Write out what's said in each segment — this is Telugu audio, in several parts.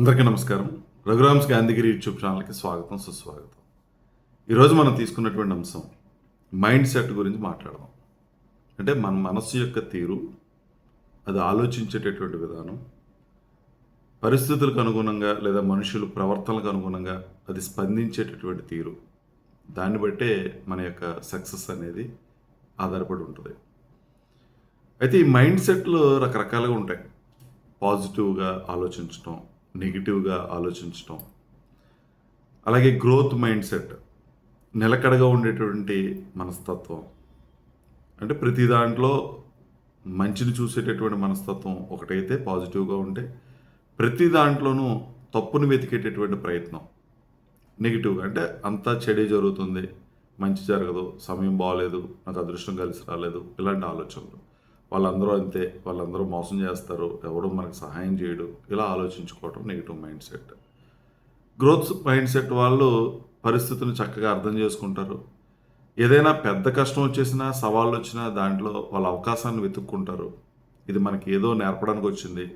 అందరికీ నమస్కారం. రఘురామ్స్ గాంధీగిరి యూట్యూబ్ ఛానల్కి స్వాగతం సుస్వాగతం. ఈరోజు మనం తీసుకున్నటువంటి అంశం మైండ్ సెట్ గురించి మాట్లాడదాం. అంటే మన మనస్సు యొక్క తీరు అది ఆలోచించేటటువంటి విధానం పరిస్థితులకు అనుగుణంగా లేదా మనుషులు ప్రవర్తనలకు అనుగుణంగా అది స్పందించేటటువంటి తీరు. దాన్ని బట్టే మన యొక్క సక్సెస్ అనేది ఆధారపడి ఉంటుంది. అయితే ఈ మైండ్ సెట్లు రకరకాలుగా ఉంటాయి. పాజిటివ్గా ఆలోచించడం నెగిటివ్గా ఆలోచించటం. అలాగే గ్రోత్ మైండ్ సెట్ నిలకడగా ఉండేటువంటి మనస్తత్వం. అంటే ప్రతి దాంట్లో మంచిని చూసేటటువంటి మనస్తత్వం ఒకటైతే పాజిటివ్గా ఉంటే ప్రతి దాంట్లోనూ తప్పును వెతికేటటువంటి ప్రయత్నం నెగిటివ్గా. అంటే అంతా చెడే జరుగుతుంది మంచి జరగదు సమయం బాగాలేదు నాకు అదృష్టం కలిసి రాలేదు ఇలాంటి ఆలోచనలు. వాళ్ళందరూ అంతే వాళ్ళందరూ మోసం చేస్తారు ఎవడు మనకు సహాయం చేయడు. ఇలా ఆలోచించుకోవటం negative mind set growth mind set వాళ్ళు పరిస్థితులను చక్కగా అర్థం చేసుకుంటారు. ఏదైనా పెద్ద కష్టం వచ్చేసినా సవాళ్ళు వచ్చినా దాంట్లో వాళ్ళ అవకాశాన్ని వెతుక్కుంటారు. ఇది మనకి ఏదో నేర్పడానికి వచ్చింది.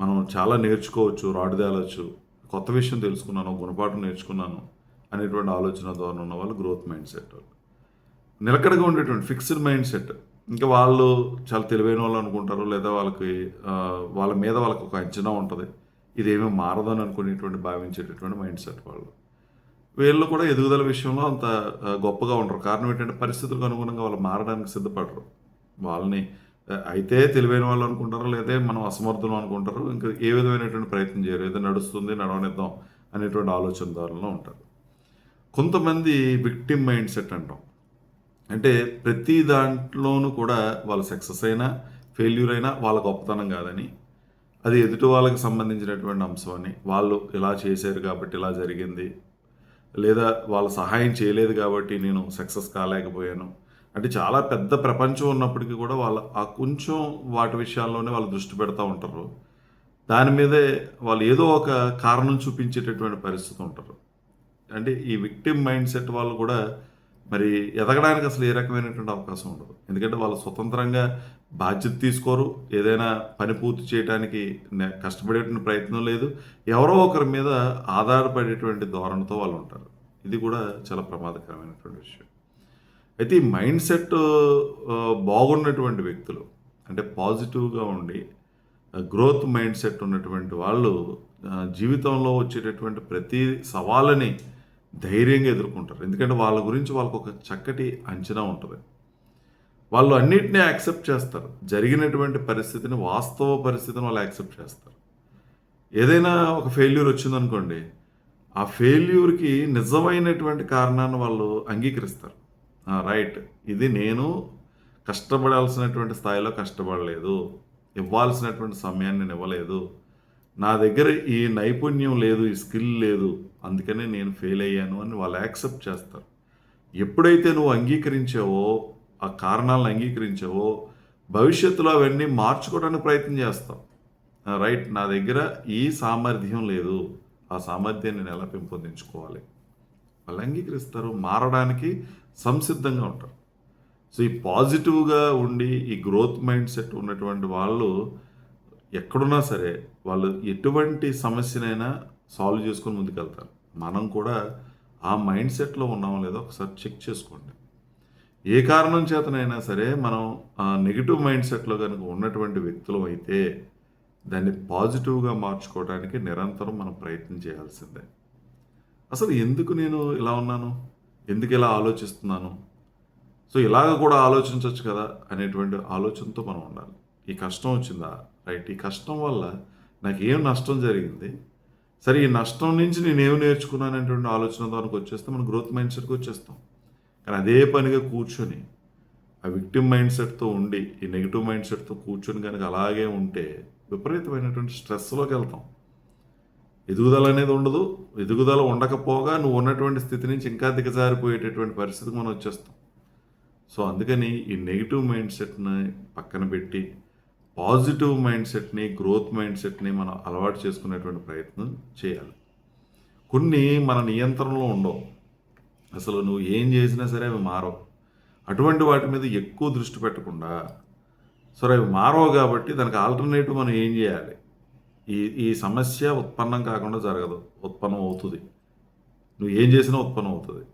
మనం చాలా నేర్చుకోవచ్చు రాడు తేలొచ్చు. కొత్త విషయం తెలుసుకున్నాను గుణపాఠం నేర్చుకున్నాను అనేటువంటి ఆలోచన ద్వారా ఉన్న వాళ్ళు గ్రోత్ మైండ్ సెట్ నిలకడగా ఉండేటువంటి ఫిక్స్డ్ మైండ్ సెట్ ఇంకా వాళ్ళు చాలా తెలివైన వాళ్ళు అనుకుంటారు లేదా వాళ్ళకి వాళ్ళ మీద వాళ్ళకి ఒక అంచనా ఉంటుంది. ఇదేమీ మారదని అనుకునేటువంటి భావించేటటువంటి మైండ్ సెట్ వాళ్ళు. వీళ్ళు కూడా ఎదుగుదల విషయంలో అంత గొప్పగా ఉండరు. కారణం ఏంటంటే పరిస్థితులకు అనుగుణంగా వాళ్ళు మారడానికి సిద్ధపడరు. వాళ్ళని అయితే తెలివైన వాళ్ళు అనుకుంటారు లేదా మనం అసమర్థులు అనుకుంటారు. ఇంకా ఏ విధమైనటువంటి ప్రయత్నం చేయరు. ఏదో నడుస్తుంది నడవనిద్దాం అనేటువంటి ఆలోచన ఉంటారు. కొంతమంది విక్టిమ్ మైండ్ సెట్ అంటాం. అంటే ప్రతి దాంట్లోనూ కూడా వాళ్ళు సక్సెస్ అయినా ఫెయిల్యూర్ అయినా వాళ్ళ గొప్పతనం కాదని అది ఎదుటి వాళ్ళకి సంబంధించినటువంటి అంశం అని. వాళ్ళు ఇలా చేశారు కాబట్టి ఇలా జరిగింది. లేదా వాళ్ళ సహాయం చేయలేదు కాబట్టి నేను సక్సెస్ కాలేకపోయాను. అంటే చాలా పెద్ద ప్రపంచం ఉన్నప్పటికీ కూడా వాళ్ళ ఆ కొంచెం వాటి విషయాల్లోనే వాళ్ళు దృష్టి పెడతా ఉంటారు. దాని మీదే వాళ్ళు ఏదో ఒక కారణం చూపించేటటువంటి పరిస్థితి ఉంటారు. అంటే ఈ విక్టిమ్ మైండ్ సెట్ వాళ్ళు కూడా మరి ఎదగడానికి అసలు ఏ రకమైనటువంటి అవకాశం ఉండదు. ఎందుకంటే వాళ్ళు స్వతంత్రంగా బాధ్యత తీసుకోరు. ఏదైనా పని పూర్తి చేయడానికి కష్టపడేటువంటి ప్రయత్నం లేదు. ఎవరో ఒకరి మీద ఆధారపడేటువంటి ధోరణితో వాళ్ళు ఉంటారు. ఇది కూడా చాలా ప్రమాదకరమైనటువంటి విషయం. అయితే ఈ మైండ్ సెట్ బాగున్నటువంటి వ్యక్తులు అంటే పాజిటివ్గా ఉండి గ్రోత్ మైండ్ సెట్ ఉన్నటువంటి వాళ్ళు జీవితంలో వచ్చేటటువంటి ప్రతి సవాళ్ళని ధైర్యంగా ఎదుర్కొంటారు. ఎందుకంటే వాళ్ళ గురించి వాళ్ళకు ఒక చక్కటి అంచనా ఉంటుంది. వాళ్ళు అన్నిటినీ యాక్సెప్ట్ చేస్తారు. జరిగినటువంటి పరిస్థితిని వాస్తవ పరిస్థితిని వాళ్ళు యాక్సెప్ట్ చేస్తారు. ఏదైనా ఒక ఫెయిల్యూర్ వచ్చిందనుకోండి ఆ ఫెయిల్యూర్కి నిజమైనటువంటి కారణాన్ని వాళ్ళు అంగీకరిస్తారు. రైట్. ఇది నేను కష్టపడాల్సినటువంటి స్థాయిలో కష్టపడలేదు. ఇవ్వాల్సినటువంటి సమయాన్ని నేను ఇవ్వలేదు. నా దగ్గర ఈ నైపుణ్యం లేదు ఈ స్కిల్ లేదు అందుకనే నేను ఫెయిల్ అయ్యాను అని వాళ్ళు యాక్సెప్ట్ చేస్తారు. ఎప్పుడైతే నువ్వు అంగీకరించావో ఆ కారణాలను అంగీకరించావో భవిష్యత్తులో అవన్నీ మార్చుకోవడానికి ప్రయత్నం చేస్తాం రైట్ నా దగ్గర ఈ సామర్థ్యం లేదు ఆ సామర్థ్యాన్ని నేను ఎలా పెంపొందించుకోవాలి? వాళ్ళు అంగీకరిస్తారు మారడానికి సంసిద్ధంగా ఉంటారు. సో ఈ పాజిటివ్గా ఉండి ఈ గ్రోత్ మైండ్ సెట్ ఉన్నటువంటి వాళ్ళు ఎక్కడున్నా సరే వాళ్ళు ఎటువంటి సమస్యనైనా సాల్వ్ చేసుకొని ముందుకెళ్తారు. మనం కూడా ఆ మైండ్ సెట్లో ఉన్నామో లేదో ఒకసారి చెక్ చేసుకోండి. ఏ కారణం చేతనైనా సరే మనం ఆ నెగిటివ్ మైండ్ సెట్లో కనుక ఉన్నటువంటి వ్యక్తులు అయితే దాన్ని పాజిటివ్గా మార్చుకోవడానికి నిరంతరం మనం ప్రయత్నం చేయాల్సిందే. అసలు ఎందుకు నేను ఇలా ఉన్నాను? ఎందుకు ఇలా ఆలోచిస్తున్నాను? సో ఇలాగ కూడా ఆలోచించవచ్చు కదా అనేటువంటి ఆలోచనతో మనం ఉండాలి. ఈ కష్టం వచ్చిందా? రైట్ ఈ కష్టం వల్ల నాకు ఏం నష్టం జరిగింది? సరే ఈ నష్టం నుంచి నేనేం నేర్చుకున్నాను అనేటువంటి ఆలోచన దానికి వచ్చేస్తే మనం గ్రోత్ మైండ్ సెట్కి వచ్చేస్తాం. కానీ అదే పనిగా కూర్చొని ఆ విక్టిమ్ మైండ్ సెట్తో ఉండి ఈ నెగిటివ్ మైండ్ సెట్తో కూర్చొని కనుక అలాగే ఉంటే విపరీతమైనటువంటి స్ట్రెస్లోకి వెళ్తాం. ఎదుగుదల అనేది ఉండదు. ఎదుగుదల ఉండకపోగా నువ్వు ఉన్నటువంటి స్థితి నుంచి ఇంకా దిగజారిపోయేటటువంటి పరిస్థితికి మనం వచ్చేస్తాం. సో అందుకని ఈ నెగిటివ్ మైండ్ సెట్ని పక్కన పెట్టి పాజిటివ్ మైండ్ సెట్ని గ్రోత్ మైండ్ సెట్ని మనం అలవాటు చేసుకునేటువంటి ప్రయత్నం చేయాలి. కొన్ని మన నియంత్రణలో ఉండవు. అసలు నువ్వు ఏం చేసినా సరే అవి మారవు. అటువంటి వాటి మీద ఎక్కువ దృష్టి పెట్టకుండా సరే అవి మారవు కాబట్టి దానికి ఆల్టర్నేటివ్ మనం ఏం చేయాలి? ఈ ఈ సమస్య ఉత్పన్నం కాకుండా జరగదు. ఉత్పన్నం అవుతుంది. నువ్వు ఏం చేసినా ఉత్పన్నం అవుతుంది.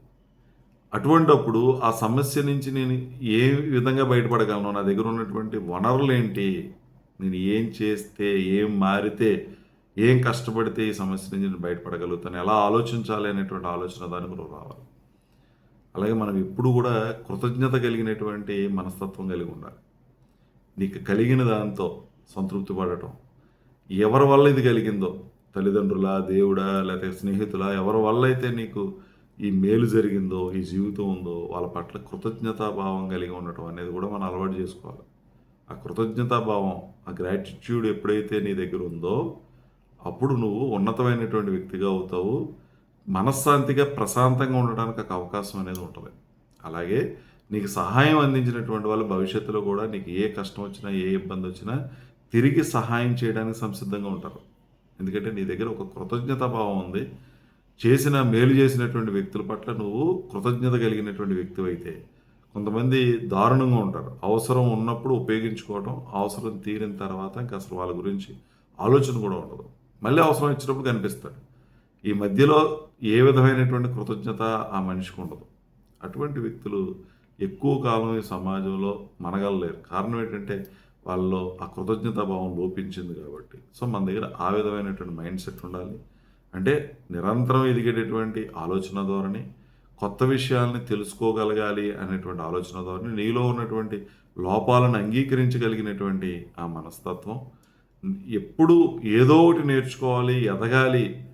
అటువంటప్పుడు ఆ సమస్య నుంచి నేను ఏ విధంగా బయటపడగలను? నా దగ్గర ఉన్నటువంటి వనరులు ఏంటి? నేను ఏం చేస్తే ఏం మారితే ఏం కష్టపడితే ఈ సమస్య నుంచి నేను బయటపడగలుగుతాను? ఎలా ఆలోచించాలి అనేటువంటి ఆలోచన దానికి నువ్వు రావాలి. అలాగే మనం ఎప్పుడు కూడా కృతజ్ఞత కలిగినటువంటి మనస్తత్వం కలిగి ఉండాలి. నీకు కలిగిన దాంతో సంతృప్తి పడటం. ఎవరి వల్ల ఇది కలిగిందో? తల్లిదండ్రుల దేవుడా లేకపోతే స్నేహితుల ఎవరి వల్ల అయితే నీకు ఈ మేలు జరిగిందో ఈ జీవితం ఉందో వాళ్ళ పట్ల కృతజ్ఞతాభావం కలిగి ఉండటం అనేది కూడా మనం అలవాటు చేసుకోవాలి. ఆ కృతజ్ఞతాభావం ఆ గ్రాటిట్యూడ్ ఎప్పుడైతే నీ దగ్గర ఉందో అప్పుడు నువ్వు ఉన్నతమైనటువంటి వ్యక్తిగా అవుతావు. మనశ్శాంతిగా ప్రశాంతంగా ఉండడానికి ఒక అవకాశం అనేది ఉంటుంది. అలాగే నీకు సహాయం అందించినటువంటి వాళ్ళు భవిష్యత్తులో కూడా నీకు ఏ కష్టం వచ్చినా ఏ ఇబ్బంది వచ్చినా తిరిగి సహాయం చేయడానికి సంసిద్ధంగా ఉంటారు. ఎందుకంటే నీ దగ్గర ఒక కృతజ్ఞతా భావం ఉంది. చేసిన మేలు చేసినటువంటి వ్యక్తుల పట్ల నువ్వు కృతజ్ఞత కలిగినటువంటి వ్యక్తి అయితే కొంతమంది దారుణంగా ఉంటారు. అవసరం ఉన్నప్పుడు ఉపయోగించుకోవడం అవసరం తీరిన తర్వాత ఇంకా అసలు వాళ్ళ గురించి ఆలోచన కూడా ఉండదు. మళ్ళీ అవసరం ఇచ్చినప్పుడు కనిపిస్తాడు. ఈ మధ్యలో ఏ విధమైనటువంటి కృతజ్ఞత ఆ మనిషికి ఉండదు. అటువంటి వ్యక్తులు ఎక్కువ కాలం ఈ సమాజంలో మనగలలేరు. కారణం ఏంటంటే వాళ్ళలో ఆ కృతజ్ఞతా భావం లోపించింది కాబట్టి. సో మన దగ్గర ఆ విధమైనటువంటి మైండ్ సెట్ ఉండాలి. అంటే నిరంతరం ఎదిగేటటువంటి ఆలోచన ధోరణి కొత్త విషయాల్ని తెలుసుకోగలగాలి అనేటువంటి ఆలోచన ధోరణి నీలో ఉన్నటువంటి లోపాలను అంగీకరించగలిగినటువంటి ఆ మనస్తత్వం. ఎప్పుడు ఏదో ఒకటి నేర్చుకోవాలి ఎదగాలి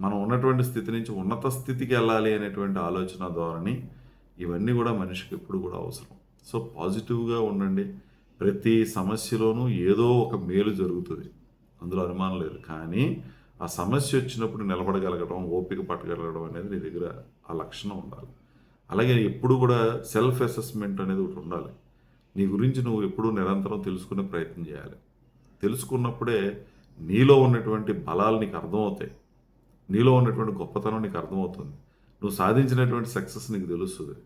మనం ఉన్నటువంటి స్థితి నుంచి ఉన్నత స్థితికి వెళ్ళాలి అనేటువంటి ఆలోచన ధోరణి ఇవన్నీ కూడా మనిషికి ఎప్పుడు కూడా అవసరం. సో పాజిటివ్గా ఉండండి. ప్రతి సమస్యలోనూ ఏదో ఒక మేలు జరుగుతుంది. అందులో అనుమానం లేదు. కానీ ఆ సమస్య వచ్చినప్పుడు నిలబడగలగడం ఓపిక పట్టగలగడం అనేది నీ దగ్గర ఆ లక్షణం ఉండాలి. అలాగే ఎప్పుడు కూడా సెల్ఫ్ అసెస్మెంట్ అనేది ఒకటి ఉండాలి. నీ గురించి నువ్వు ఎప్పుడూ నిరంతరం తెలుసుకునే ప్రయత్నం చేయాలి. తెలుసుకున్నప్పుడే నీలో ఉన్నటువంటి బలాలు నీకు అర్థమవుతాయి. నీలో ఉన్నటువంటి గొప్పతనం నీకు అర్థమవుతుంది. నువ్వు సాధించినటువంటి సక్సెస్ నీకు తెలుస్తుంది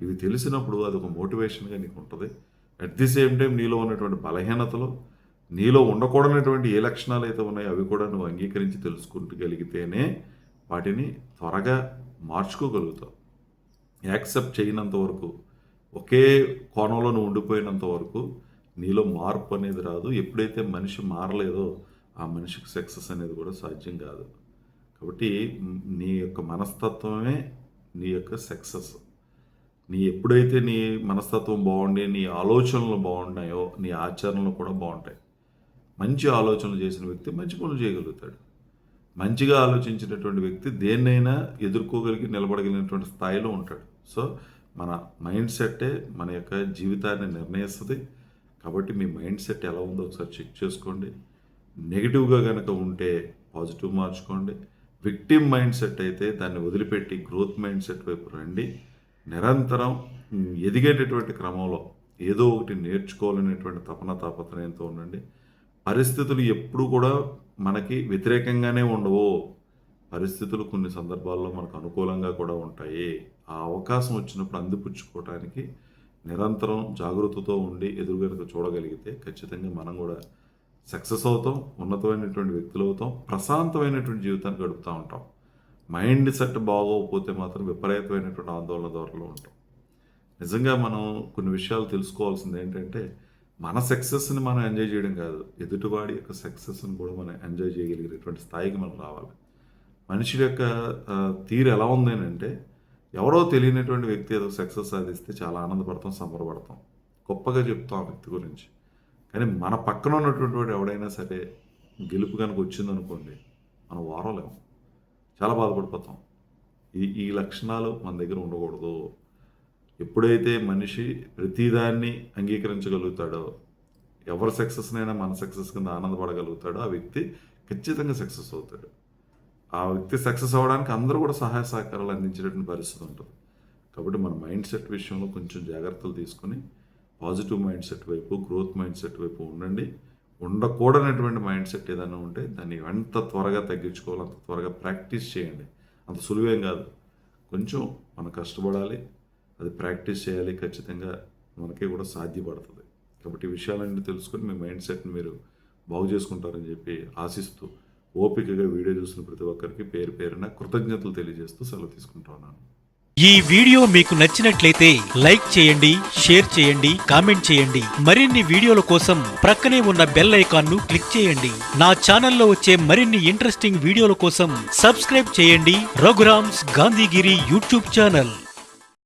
ఇవి తెలిసినప్పుడు అది ఒక మోటివేషన్గా నీకు ఉంటుంది. అట్ ది సేమ్ టైం నీలో ఉన్నటువంటి బలహీనతలు నీలో ఉండకూడనటువంటి ఏ లక్షణాలు అయితే ఉన్నాయో అవి కూడా నువ్వు అంగీకరించి తెలుసుకుంటగలిగితేనే వాటిని త్వరగా మార్చుకోగలుగుతావు. యాక్సెప్ట్ చేయనంత వరకు ఒకే కోణంలో నువ్వు ఉండిపోయినంత వరకు నీలో మార్పు అనేది రాదు. ఎప్పుడైతే మనిషి మారలేదో ఆ మనిషికి సక్సెస్ అనేది కూడా సాధ్యం కాదు. కాబట్టి నీ యొక్క మనస్తత్వమే నీ యొక్క సక్సెస్. నీ ఎప్పుడైతే నీ మనస్తత్వం బాగుండి నీ ఆలోచనలు బాగున్నాయో నీ ఆచరణలు కూడా బాగుంటాయి. మంచి ఆలోచనలు చేసిన వ్యక్తి మంచి పనులు చేయగలుగుతాడు. మంచిగా ఆలోచించినటువంటి వ్యక్తి దేన్నైనా ఎదుర్కోగలిగి నిలబడగలిగినటువంటి స్థాయిలో ఉంటాడు. సో మన మైండ్ సెట్టే మన యొక్క జీవితాన్ని నిర్ణయిస్తుంది. కాబట్టి మీ మైండ్ సెట్ ఎలా ఉందో ఒకసారి చెక్ చేసుకోండి. నెగిటివ్గా కనుక ఉంటే పాజిటివ్ మార్చుకోండి. విక్టిమ్ మైండ్ సెట్ అయితే దాన్ని వదిలిపెట్టి గ్రోత్ మైండ్ సెట్ వైపు రండి. నిరంతరం ఎదిగేటటువంటి క్రమంలో ఏదో ఒకటి నేర్చుకోవాలనేటువంటి తపన తాపత్రయంతో ఉండండి. పరిస్థితులు ఎప్పుడు కూడా మనకి వ్యతిరేకంగానే ఉండవు. పరిస్థితులు కొన్ని సందర్భాల్లో మనకు అనుకూలంగా కూడా ఉంటాయి. ఆ అవకాశం వచ్చినప్పుడు అందిపుచ్చుకోవటానికి నిరంతరం జాగ్రత్తతో ఉండి ఎదురు కనుక చూడగలిగితే ఖచ్చితంగా మనం కూడా సక్సెస్ అవుతాం ఉన్నతమైనటువంటి వ్యక్తులు అవుతాం ప్రశాంతమైనటువంటి జీవితాన్ని గడుపుతూ ఉంటాం. మైండ్ సెట్ బాగోకపోతే మాత్రం విపరీతమైనటువంటి ఆందోళన ధోరణిలో ఉంటాం. నిజంగా మనం కొన్ని విషయాలు తెలుసుకోవాల్సింది ఏంటంటే మన సక్సెస్ని మనం ఎంజాయ్ చేయడం కాదు. ఎదుటివాడి యొక్క సక్సెస్ని కూడా మనం ఎంజాయ్ చేయగలిగేటువంటి స్థాయికి మనం రావాలి. మనిషి యొక్క తీరు ఎలా ఉంది అంటే ఎవరో తెలియనటువంటి వ్యక్తి ఏదో సక్సెస్ సాధిస్తే చాలా ఆనందపడతాం సంబరపడతాం. గొప్పగా చెప్తాం ఆ వ్యక్తి గురించి. కానీ మన పక్కన ఉన్నటువంటి వాడు ఎవడైనా సరే గెలుపు కనుక వచ్చిందనుకోండి మనం వారలేము చాలా బాధపడిపోతాం. ఈ ఈ లక్షణాలు మన దగ్గర ఉండకూడదు. ఎప్పుడైతే మనిషి ప్రతిదాన్ని అంగీకరించగలుగుతాడో ఎవరి సక్సెస్నైనా మన సక్సెస్ కింద ఆనందపడగలుగుతాడో ఆ వ్యక్తి ఖచ్చితంగా సక్సెస్ అవుతాడు. ఆ వ్యక్తి సక్సెస్ అవ్వడానికి అందరూ కూడా సహాయ సహకారాలు అందించేటటువంటి పరిస్థితి ఉంటుంది. కాబట్టి మన మైండ్ సెట్ విషయంలో కొంచెం జాగ్రత్తలు తీసుకొని పాజిటివ్ మైండ్ సెట్ వైపు గ్రోత్ మైండ్ సెట్ వైపు ఉండండి. ఉండకూడనటువంటి మైండ్ సెట్ ఏదైనా ఉంటే దాన్ని ఎంత త్వరగా తగ్గించుకోవాలి అంత త్వరగా ప్రాక్టీస్ చేయండి. అంత సులువేం కాదు. కొంచెం మనం కష్టపడాలి అది ప్రాక్టీస్ చేయాలి ఖచ్చితంగా మనకి కూడా సాధ్యపడుతుంది. కాబట్టి విషయాలన్నీ తెలుసుకొని మీ మైండ్ సెట్ని మీరు బాగు చేసుకుంటారని చెప్పి ఆశిస్తూ ఓపికగా వీడియో చూసిన ప్రతి ఒక్కరికి పేరు పేరున కృతజ్ఞతలు తెలియజేస్తూ సెలవు తీసుకుంటా ఉన్నాను. ఈ వీడియో మీకు నచ్చినట్లయితే లైక్ చేయండి షేర్ చేయండి కామెంట్ చేయండి. మరిన్ని వీడియోల కోసం ప్రక్కనే ఉన్న బెల్ ఐకాన్ను క్లిక్ చేయండి. నా ఛానల్లో వచ్చే మరిన్ని ఇంట్రెస్టింగ్ వీడియోల కోసం సబ్స్క్రైబ్ చేయండి. రఘురామ్స్ గాంధీగిరి యూట్యూబ్ ఛానల్.